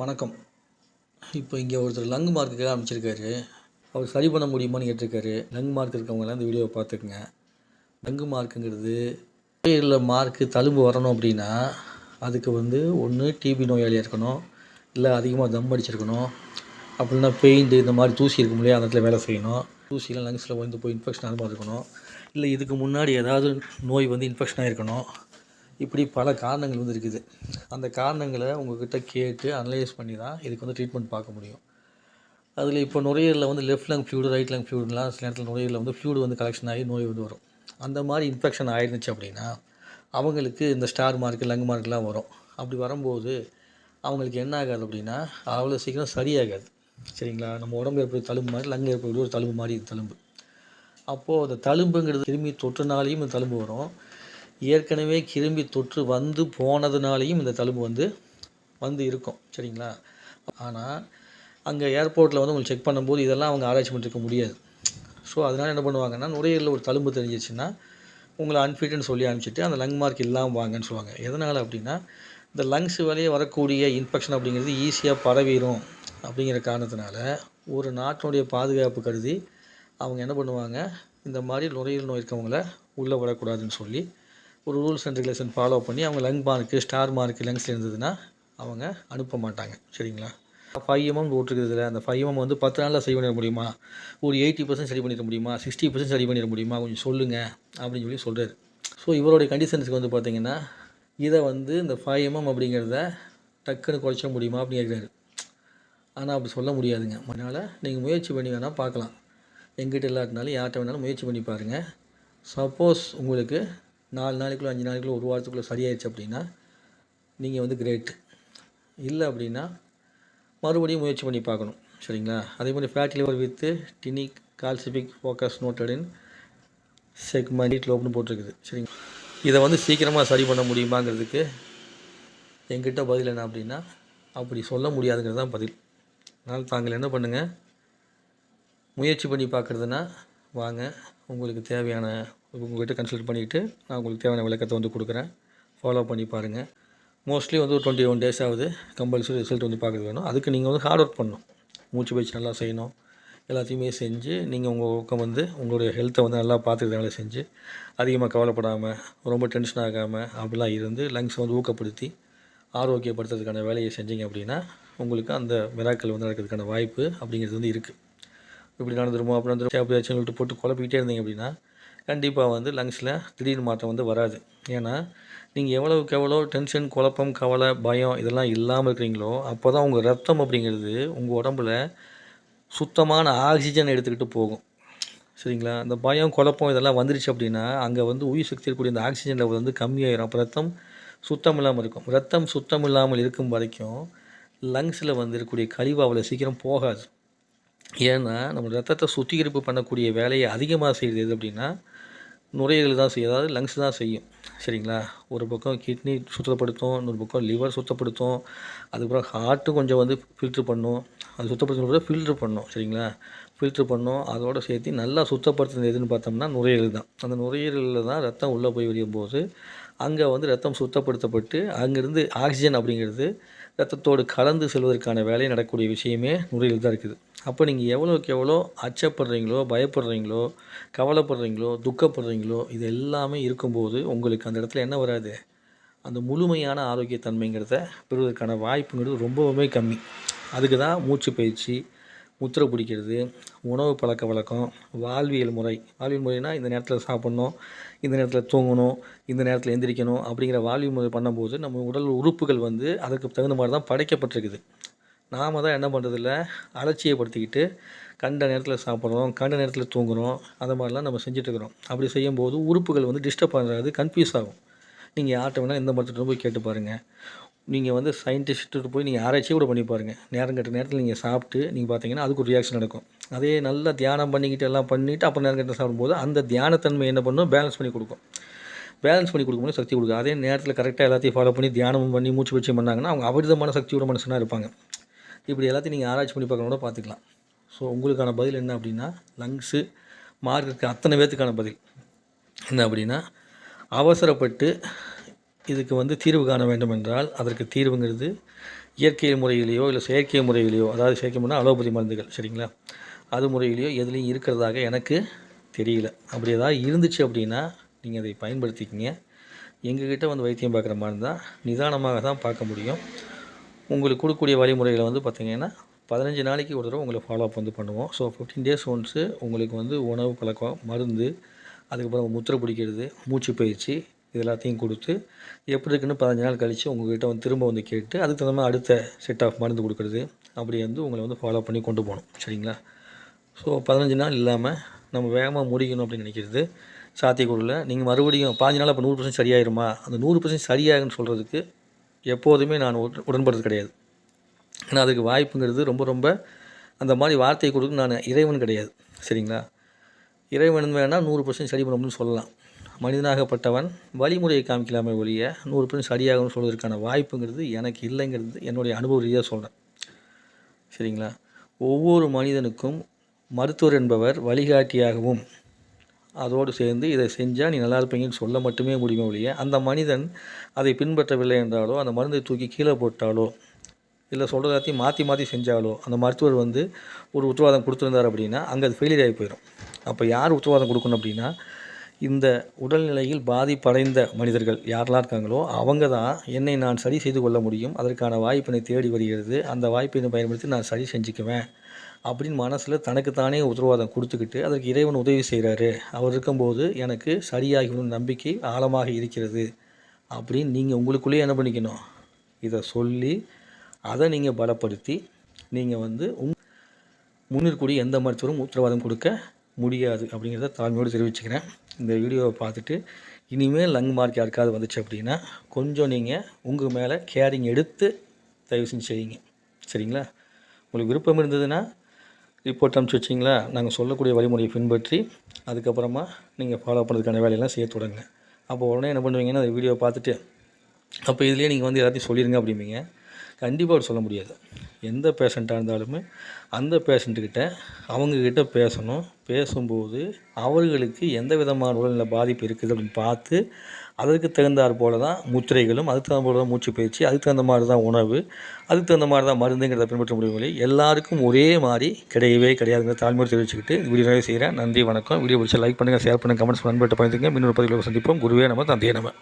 வணக்கம். இப்போ இங்கே ஒருத்தர் லங் மார்க்குக்காக அனுப்பிச்சிருக்காரு. அவர் சரி பண்ண முடியுமான்னு கேட்டிருக்காரு. லங் மார்க் இருக்கவங்கலாம் இந்த வீடியோவை பார்த்துக்குங்க. லங்கு மார்க்குங்கிறது பேரில் மார்க்கு தழும்பு வரணும் அப்படின்னா அதுக்கு வந்து ஒன்று டிபி நோயாளியாக இருக்கணும். இல்லை அதிகமாக தம் அடிச்சிருக்கணும். அப்படின்னா பெயிண்ட்டு இந்த மாதிரி தூசி இருக்கும் இல்லையா அந்த இடத்துல வேலை செய்யணும். தூசிலாம் லங்ஸில் வந்து போய் இன்ஃபெக்ஷன் ஆகாமல் இருக்கணும். இல்லை இதுக்கு முன்னாடி ஏதாவது நோய் வந்து இன்ஃபெக்ஷன் ஆகிருக்கணும் இப்படி பல காரணங்கள் வந்து இருக்குது அந்த காரணங்களை உங்கள்கிட்ட கேட்டு அனலைஸ் பண்ணி தான் இதுக்கு வந்து ட்ரீட்மெண்ட் பார்க்க முடியும். அதில் இப்போ நுரையீரலில் வந்து left lung fluid right lung ஃப்ளூடுலாம் சில நேரத்தில் நுரையீரலில் வந்து ஃப்ளூடு வந்து கலெக்ஷன் ஆகி நோய் வந்து வரும். அந்த மாதிரி இன்ஃபெக்ஷன் ஆயிருந்துச்சு அப்படின்னா அவங்களுக்கு இந்த ஸ்டார் மார்க்கு லங் மார்க்லாம் வரும். அப்படி வரும்போது அவங்களுக்கு என்ன ஆகாது அப்படின்னா அவ்வளோ சீக்கிரம் சரியாகாது. சரிங்களா? நம்ம உடம்பு ஏற்படுற தழும்பு மாதிரி லங் ஏற்படுற ஒரு தழும்பு மாதிரி இது தழும்பு. அப்போது அந்த தழும்புங்கிறது திரும்பி தொற்றுனாலையும் இந்த தழும்பு வரும். ஏற்கனவே கிருமி தொற்று வந்து போனதுனாலையும் இந்த தழும்பு வந்து வந்து இருக்கும். சரிங்களா? ஆனால் அங்கே ஏர்போர்ட்டில் வந்து உங்களுக்கு செக் பண்ணும்போது இதெல்லாம் அவங்க ஆராய்ச்சி பண்ணிருக்க முடியாது. ஸோ அதனால் என்ன பண்ணுவாங்கன்னா நுரையீரலில் ஒரு தழும்பு தெரிஞ்சிச்சுன்னா உங்களை அன்ஃபிட்னு சொல்லி அனுப்பிச்சிட்டு அந்த லங் மார்க் இல்லாமல் வாங்கன்னு சொல்லுவாங்க. எதனால் அப்படின்னா இந்த லங்ஸ் வழியே வரக்கூடிய இன்ஃபெக்ஷன் அப்படிங்கிறது ஈஸியாக பரவிடும் அப்படிங்கிற காரணத்தினால ஒரு நாட்டினுடைய பாதுகாப்பு கருதி அவங்க என்ன பண்ணுவாங்க இந்த மாதிரி நுரையீரல் நோய் இருக்கவங்கள உள்ளே வரக்கூடாதுன்னு சொல்லி ஒரு ரூல்ஸ் அண்ட் ரெகுலேஷன் ஃபாலோ பண்ணி அவங்க லங் மார்க்கு ஸ்டார் மார்க்கு லங்ஸில் இருந்ததுன்னா அவங்க அனுப்ப மாட்டாங்க. சரிங்களா? ஃபைவ் எம்எம் mm போட்டிருக்குதுல அந்த ஃபைவ் எம்எம் mm வந்து பத்து நாளில் சரி பண்ணிட முடியுமா? ஒரு எயிட்டி பர்சன்ட் சரி பண்ணிட முடியுமா? சிக்ஸ்டி பர்சன்ட் சரி பண்ணிட முடியுமா? கொஞ்சம் சொல்லுங்கள் அப்படின்னு சொல்லி சொல்கிறாரு ஸோ இவருடைய கண்டிஷன்ஸுக்கு வந்து பார்த்தீங்கன்னா இதை வந்து இந்த ஃபைவ் எம்எம் mm அப்படிங்கிறத டக்குன்னு குறைச்ச முடியுமா? அப்படின்னு கேட்குறாரு. ஆனால் அப்படி சொல்ல முடியாதுங்க. அதனால் நீங்கள் முயற்சி பண்ணி வேணால் பார்க்கலாம். எங்கிட்ட இல்லாட்டினாலும் யார்கிட்ட வேணாலும் முயற்சி பண்ணி பாருங்கள் சப்போஸ் உங்களுக்கு நாலு நாளைக்குள்ளே அஞ்சு நாளைக்குள்ளே ஒரு வாரத்துக்குள்ளே சரியாயிடுச்சு அப்படின்னா நீங்கள் வந்து கிரேட் இல்லை அப்படின்னா மறுபடியும் முயற்சி பண்ணி பார்க்கணும். சரிங்களா? அதே மாதிரி fatty liver with டினிக் calcific focus noted in segment லோப்னு போட்டிருக்குது. சரிங்களா இதை வந்து சீக்கிரமாக சரி பண்ண முடியுமாங்கிறதுக்கு எங்கிட்ட பதில் என்ன அப்படின்னா அப்படி சொல்ல முடியாதுங்கிறது தான் பதில். அதனால் தாங்கள் என்ன பண்ணுங்கள் முயற்சி பண்ணி பார்க்குறதுனா வாங்க. உங்களுக்கு தேவையான உங்கள்கிட்ட கன்சல்ட் பண்ணிவிட்டு நான் உங்களுக்கு தேவையான விளக்கத்தை வந்து கொடுக்குறேன். ஃபாலோ பண்ணி பாருங்கள் மோஸ்ட்லி வந்து ஒரு டுவெண்ட்டி ஒன் டேஸ் ஆகுது. கம்பல்சரி ரிசல்ட் வந்து பார்க்குறது வேணும். அதுக்கு நீங்கள் வந்து ஹார்ட் ஒர்க் பண்ணணும். மூச்சு பயிற்சி நல்லா செய்யணும். எல்லாத்தையுமே செஞ்சு நீங்கள் உங்கள் பக்கம் வந்து உங்களுடைய ஹெல்த்தை வந்து நல்லா பார்த்துக்கிற செஞ்சு அதிகமாக கவலைப்படாமல் ரொம்ப டென்ஷன் ஆகாமல் அப்படிலாம் இருந்து லங்ஸை வந்து ஊக்கப்படுத்தி ஆரோக்கியப்படுத்துறதுக்கான வேலையை செஞ்சீங்க அப்படின்னா உங்களுக்கு அந்த மிராக்கள் வந்து நடக்கிறதுக்கான வாய்ப்பு அப்படிங்கிறது வந்து இருக்குது இப்படி நடந்துருமோ அப்படி நடந்துரும் அப்படியாச்சும் சொல்லிட்டு போட்டு குழப்பிக்கிட்டே இருந்தீங்க அப்படின்னா கண்டிப்பாக வந்து லங்ஸில் திடீர் மாற்றம் வந்து வராது. ஏன்னா நீங்கள் எவ்வளோக்கு எவ்வளோ டென்ஷன் குழப்பம் கவலை பயம் இதெல்லாம் இல்லாமல் இருக்கிறீங்களோ அப்போ தான் உங்கள் ரத்தம் அப்படிங்கிறது உங்கள் உடம்புல சுத்தமான ஆக்சிஜன் எடுத்துக்கிட்டு போகும். சரிங்களா? அந்த பயம் குழப்பம் இதெல்லாம் வந்துருச்சு அப்படின்னா அங்கே வந்து உயிர் சக்தி இருக்கக்கூடிய அந்த ஆக்சிஜன் லெவல் வந்து கம்மியாயிரும். அப்போ ரத்தம் சுத்தம் இல்லாமல் இருக்கும். ரத்தம் சுத்தம் இல்லாமல் இருக்கும் வரைக்கும் லங்ஸில் வந்து இருக்கக்கூடிய கழிவு அவ்வளோ சீக்கிரம் போகாது. ஏன்னா நம்ம ரத்தத்தை சுத்திகரிப்பு பண்ணக்கூடிய வேலையை அதிகமாக செய்கிறது எது அப்படின்னா நுரையீரல் தான் செய்யும். அதாவது லங்ஸ் தான் செய்யும். சரிங்களா? ஒரு பக்கம் கிட்னி சுத்தப்படுத்தும் இன்னொரு பக்கம் லிவர் சுத்தப்படுத்தும். அதுக்கப்புறம் ஹார்ட்டும் கொஞ்சம் வந்து ஃபில்ட்ரு பண்ணும். அது சுத்தப்படுத்தும் ஃபில்ட்ரு பண்ணும். சரிங்களா? ஃபில்ட்ரு பண்ணும். அதோடு சேர்த்து நல்லா சுத்தப்படுத்துறது எதுன்னு பார்த்தோம்னா நுரையீரல் தான். அந்த நுரையீரலில் தான் ரத்தம் உள்ளே போய் வெளியும் போது அங்கே வந்து ரத்தம் சுத்தப்படுத்தப்பட்டு அங்கேருந்து ஆக்சிஜன் அப்படிங்கிறது ரத்தத்தோடு கலந்து செல்வதற்கான வேலை நடக்கக்கூடிய விஷயமே நுரையில் தான் இருக்குது. அப்போ நீங்கள் எவ்வளோக்கு எவ்வளோ அச்சப்படுறீங்களோ பயப்படுறீங்களோ கவலைப்படுறீங்களோ துக்கப்படுறீங்களோ இது எல்லாமே இருக்கும்போது உங்களுக்கு அந்த இடத்துல என்ன வராது? அந்த முழுமையான ஆரோக்கியத்தன்மைங்கிறத பெறுவதற்கான வாய்ப்புங்கிறது ரொம்பவுமே கம்மி. அதுக்கு தான் மூச்சு பயிற்சி முத்திரை பிடிக்கிறது உணவு பழக்க வழக்கம் வாழ்வியல் முறை. வாழ்வியல் முறைனா இந்த நேரத்தில் சாப்பிட்ணும் இந்த நேரத்தில் தூங்கணும் இந்த நேரத்தில் எந்திரிக்கணும் அப்படிங்கிற வாழ்வியல் முறை பண்ணும்போது நம்ம உடல் உறுப்புகள் வந்து அதுக்கு தகுந்த மாதிரி தான் படைக்கப்பட்டிருக்குது. நாம் தான் என்ன பண்ணுறதில்ல அலட்சியப்படுத்திக்கிட்டு கண்ட நேரத்தில் சாப்பிட்றோம் கண்ட நேரத்தில் தூங்குகிறோம் அந்த மாதிரிலாம் நம்ம செஞ்சிட்ருக்குறோம் அப்படி செய்யும்போது உறுப்புகள் வந்து டிஸ்டர்ப் பண்ணுறது கன்ஃபியூஸ் ஆகும். நீங்கள் யார்கிட்ட வேணால் எந்த மருத்துவத்தை போய் கேட்டு பாருங்கள் நீங்கள் வந்து சயின்டிஸ்ட்டு போய் நீங்கள் ஆராய்ச்சி கூட பண்ணி பாருங்கள் நேரம் கட்ட நேரத்தில் நீங்கள் சாப்பிட்டு நீங்கள் பார்த்தீங்கன்னா அதுக்கு ஒரு ரியாக்ஷன் நடக்கும். அதே நல்லா தியானம் பண்ணிக்கிட்டு எல்லாம் பண்ணிவிட்டு அப்புறம் நேரம் கட்ட சாப்பிடும்போது அந்த தியானத்தன்மை என்ன பண்ணும்? பேலன்ஸ் பண்ணி கொடுக்கும். பேலன்ஸ் பண்ணி கொடுக்கும்போது சக்தி கொடுக்கும். அதே நேரத்தில் கரெக்டாக எல்லாத்தையும் ஃபாலோ பண்ணி தியானம் பண்ணி மூச்சு பயிற்சி பண்ணாங்கன்னா அவங்க அபரிதமான சக்தியோட மனுஷனாக இருப்பாங்க. இப்படி எல்லாத்தையும் நீங்கள் ஆராய்ச்சி பண்ணி பார்க்கணும் கூட பார்த்துக்கலாம். ஸோ உங்களுக்கான பதில் என்ன அப்படின்னா லங்ஸு மார்க்குக்கு அத்தனை பேர்த்துக்கான பதில். என்ன அப்படின்னா அவசரப்பட்டு இதுக்கு வந்து தீர்வு காண வேண்டும் என்றால் அதற்கு தீர்வுங்கிறது இயற்கை முறையிலேயோ இல்லை செயற்கை முறையிலேயோ அதாவது செயற்கை முறைனா அலோபதி மருந்துகள் சரிங்களா? அது முறையிலேயோ எதுலேயும் இருக்கிறதாக எனக்கு தெரியல. அப்படி ஏதாவது இருந்துச்சு அப்படின்னா நீங்கள் அதை பயன்படுத்திக்கிங்க. எங்ககிட்ட வந்து வைத்தியம் பார்க்குற மாதிரி இருந்தால் நிதானமாக தான் பார்க்க முடியும். உங்களுக்கு கொடுக்கக்கூடிய வழிமுறைகளை வந்து பார்த்திங்கன்னா பதினஞ்சு நாளைக்கு ஒரு தடவை உங்களை ஃபாலோ அப் வந்து பண்ணுவோம். ஸோ ஃபிஃப்டீன் டேஸ் ஒன்ஸு உங்களுக்கு வந்து உணவு பழக்கம் மருந்து அதுக்கப்புறம் முத்திரை பிடிக்கிறது மூச்சு பயிற்சி இது எல்லாத்தையும் கொடுத்து எப்படி இருக்குன்னு பதினஞ்சு நாள் கழித்து உங்கள்கிட்ட வந்து திரும்ப வந்து கேட்டு அதுக்கு தகுந்த மாதிரி அடுத்த செட் ஆஃப் மருந்து கொடுக்குறது அப்படி வந்து உங்களை வந்து ஃபாலோ பண்ணி கொண்டு போகணும். சரிங்களா? ஸோ பதினஞ்சு நாள் இல்லாமல் நம்ம வேகமாக முடிக்கணும் அப்படின்னு நினைக்கிறது சாத்தியக்கூடல நீங்கள் மறுபடியும் பாஞ்சு நாள் அப்போ நூறு பர்சன்ட் சரியாயிருமா? அந்த நூறு பர்சன்ட் சரியாகுன்னு சொல்கிறதுக்கு எப்போதுமே நான் உடன்படுறது கிடையாது. ஏன்னா அதுக்கு வாய்ப்புங்கிறது ரொம்ப ரொம்ப அந்த மாதிரி வார்த்தையை கொடுக்க நான் இறைவன் கிடையாது. சரிங்களா? இறைவன் வேணால் நூறு பர்சன்ட் சரி பண்ண முடியும்னு சொல்லலாம். மனிதனாகப்பட்டவன் வழிமுறையை காமிக்கலாமே ஒழிய நூறு பர்சன்ட் சரியாகும்னு சொல்வதற்கான வாய்ப்புங்கிறது எனக்கு இல்லைங்கிறது என்னுடைய அனுபவ ரீதியாக சொல்கிறேன் சரிங்களா? ஒவ்வொரு மனிதனுக்கும் மருத்துவர் என்பவர் வழிகாட்டியாகவும் அதோடு சேர்ந்து இதை செஞ்சால் நீ நல்லா இருப்பீங்கன்னு சொல்ல மட்டுமே முடியுமே ஒழிய அந்த மனிதன் அதை பின்பற்றவில்லை என்றாலோ அந்த மருந்தை தூக்கி கீழே போட்டாலோ இல்லை சொல்கிற எல்லாத்தையும் மாற்றி மாற்றி செஞ்சாலோ அந்த மருத்துவர் வந்து ஒரு உத்தரவாதம் கொடுத்துருந்தார் அப்படின்னா அங்கே அது ஃபெயிலியர் ஆகி போயிடும் அப்போ யார் உத்தரவாதம் கொடுக்கணும் அப்படின்னா இந்த உடல்நிலையில் பாதிப்படைந்த மனிதர்கள் யாரெல்லாம் இருக்காங்களோ அவங்க தான் என்னை நான் சரி செய்து கொள்ள முடியும். அதற்கான வாய்ப்பினை தேடி வருகிறது. அந்த வாய்ப்பினை பயன்படுத்தி நான் சரி செஞ்சுக்குவேன். அப்படின்னு மனசில் தனக்குத்தானே உத்தரவாதம் கொடுத்துக்கிட்டு அதற்கு இறைவன் உதவி செய்கிறாரு அவர் இருக்கும்போது எனக்கு சரியாகிடும் நம்பிக்கை ஆழமாக இருக்கிறது. அப்படின்னு நீங்கள் உங்களுக்குள்ளேயே என்ன பண்ணிக்கணும்? இதை சொல்லி அதை நீங்கள் பலப்படுத்தி நீங்கள் வந்து உங் முன்னிற்கூடிய எந்த மருத்துவரும் உத்தரவாதம் கொடுக்க முடியாது அப்படிங்கிறத தாழ்மையோடு தெரிவிச்சுக்கிறேன். இந்த வீடியோவை பார்த்துட்டு இனிமேல் லங் மார்க் யாருக்காவது வந்துச்சு அப்படின்னா கொஞ்சம் நீங்கள் உங்கள் மேலே கேரிங் எடுத்து தயவு செஞ்சு செய்யுங்க. சரிங்களா? உங்களுக்கு விருப்பம் இருந்ததுன்னா ரிப்போர்ட் அனுப்பிச்சி வச்சிங்களா? நாங்கள் சொல்லக்கூடிய வழிமுறையை பின்பற்றி அதுக்கப்புறமா நீங்கள் ஃபாலோ பண்ணுறதுக்கான வேலையெல்லாம் செய்ய தொடங்க. அப்போ உடனே என்ன பண்ணுவீங்கன்னா அந்த வீடியோவை பார்த்துட்டு அப்போ இதுலேயே நீங்கள் வந்து எல்லாத்தையும் சொல்லிடுங்க அப்படிம்பீங்க. கண்டிப்பாக அவர் சொல்ல முடியாது. எந்த பேஷண்ட்டாக இருந்தாலுமே அந்த பேஷண்ட்டுக்கிட்ட அவங்கக்கிட்ட பேசணும். பேசும்போது அவர்களுக்கு எந்த விதமான உடல்நிலை பாதிப்பு இருக்குது அப்படின்னு பார்த்து அதற்கு தகுந்தாற் போல தான் முத்திரைகளும் அதுக்கு தகுந்த போல தான் மூச்சு பயிற்சி அதுக்கு தகுந்த மாதிரி தான் உணவு அதுக்கு தகுந்த மாதிரி தான் மருந்துங்கிறத பின்பற்ற முடியவில்லை எல்லாருக்கும் ஒரே மாதிரி கிடையவே கிடையாதுங்கிற தாழ்மையோடு தெரிவிச்சுக்கிட்டு வீடியோ நிறைய செய்கிறேன். நன்றி வணக்கம். வீடியோ பிடிச்சா லைக் பண்ணுங்கள் ஷேர் பண்ணுங்கள் கமெண்ட்ஸ் நண்பர்கிட்ட பயந்துங்க இன்னொரு பதிவில் சந்திப்போம். குருவே நம்ம தந்தையே நம்ம